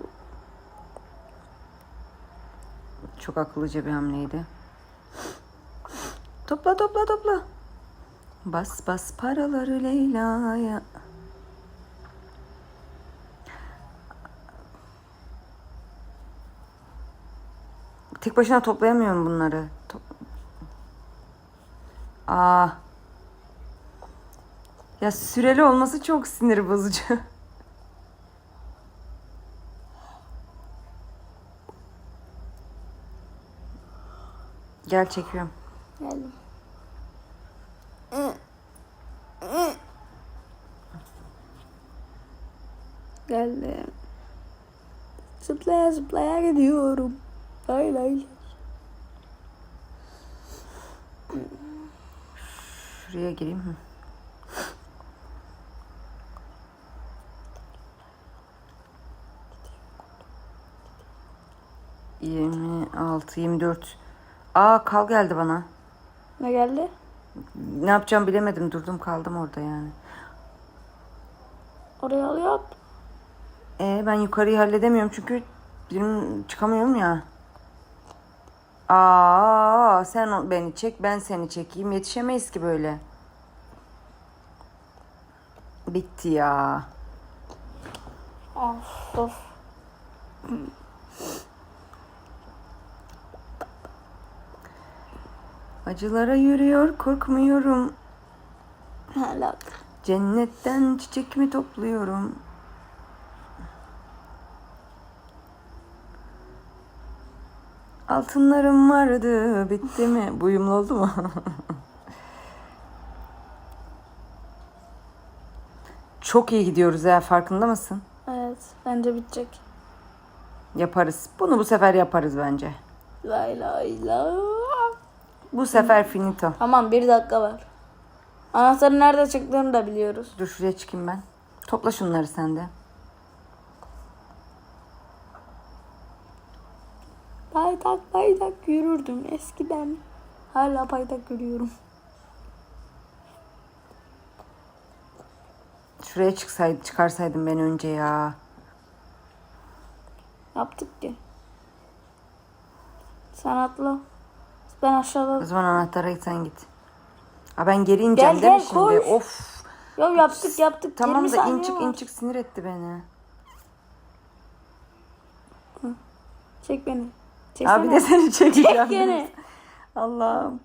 bu. Çok akıllıca bir hamleydi. Topla topla topla. Bas bas paraları Leyla'ya. Tek başına toplayamıyorum bunları. Aa. Ya süreli olması çok sinir bozucu. Gel çekiyorum. Geldim. Geldim. Zıplaya zıplaya gidiyorum. Lay lay lay. Şuraya gireyim. Hı. Yirmi altı, yirmi dört. Aa kal geldi bana. Ne geldi? Ne yapacağım bilemedim. Durdum kaldım orada yani. Oraya alıyor. Ee, ben yukarıyı halledemiyorum çünkü benim çıkamıyorum ya. Aa sen beni çek ben seni çekeyim. Yetişemeyiz ki böyle. Bitti ya. Of of. Acılara yürüyor korkmuyorum. Hala. Cennetten çiçek mi topluyorum? Altınlarım vardı, bitti mi? Bu uyumlu oldu mu? Çok iyi gidiyoruz ya, farkında mısın? Evet. Bence bitecek. Yaparız. Bunu bu sefer yaparız bence. Lay lay lay. Bu sefer finito. Tamam bir dakika var. Anahtarın nerede çıktığını da biliyoruz. Dur şuraya çıkayım ben. Topla şunları sen de. Paytak paytak yürürdüm eskiden. Hala paytak yürüyorum. Şuraya çıksaydı, çıkarsaydın beni önce ya. Yaptık ki. Sen atla. Ben O aşağıda. zaman anahtara sen git. Ha ben geri ineceğim Gel, değil mi gel, şimdi? koş. Of. Yo yaptık yaptık. Tamam 20 da saniye inçik var. inçik sinir etti beni. Çek beni. Çeksene. Abi de seni çekeceğim. Çek beni. Allah'ım.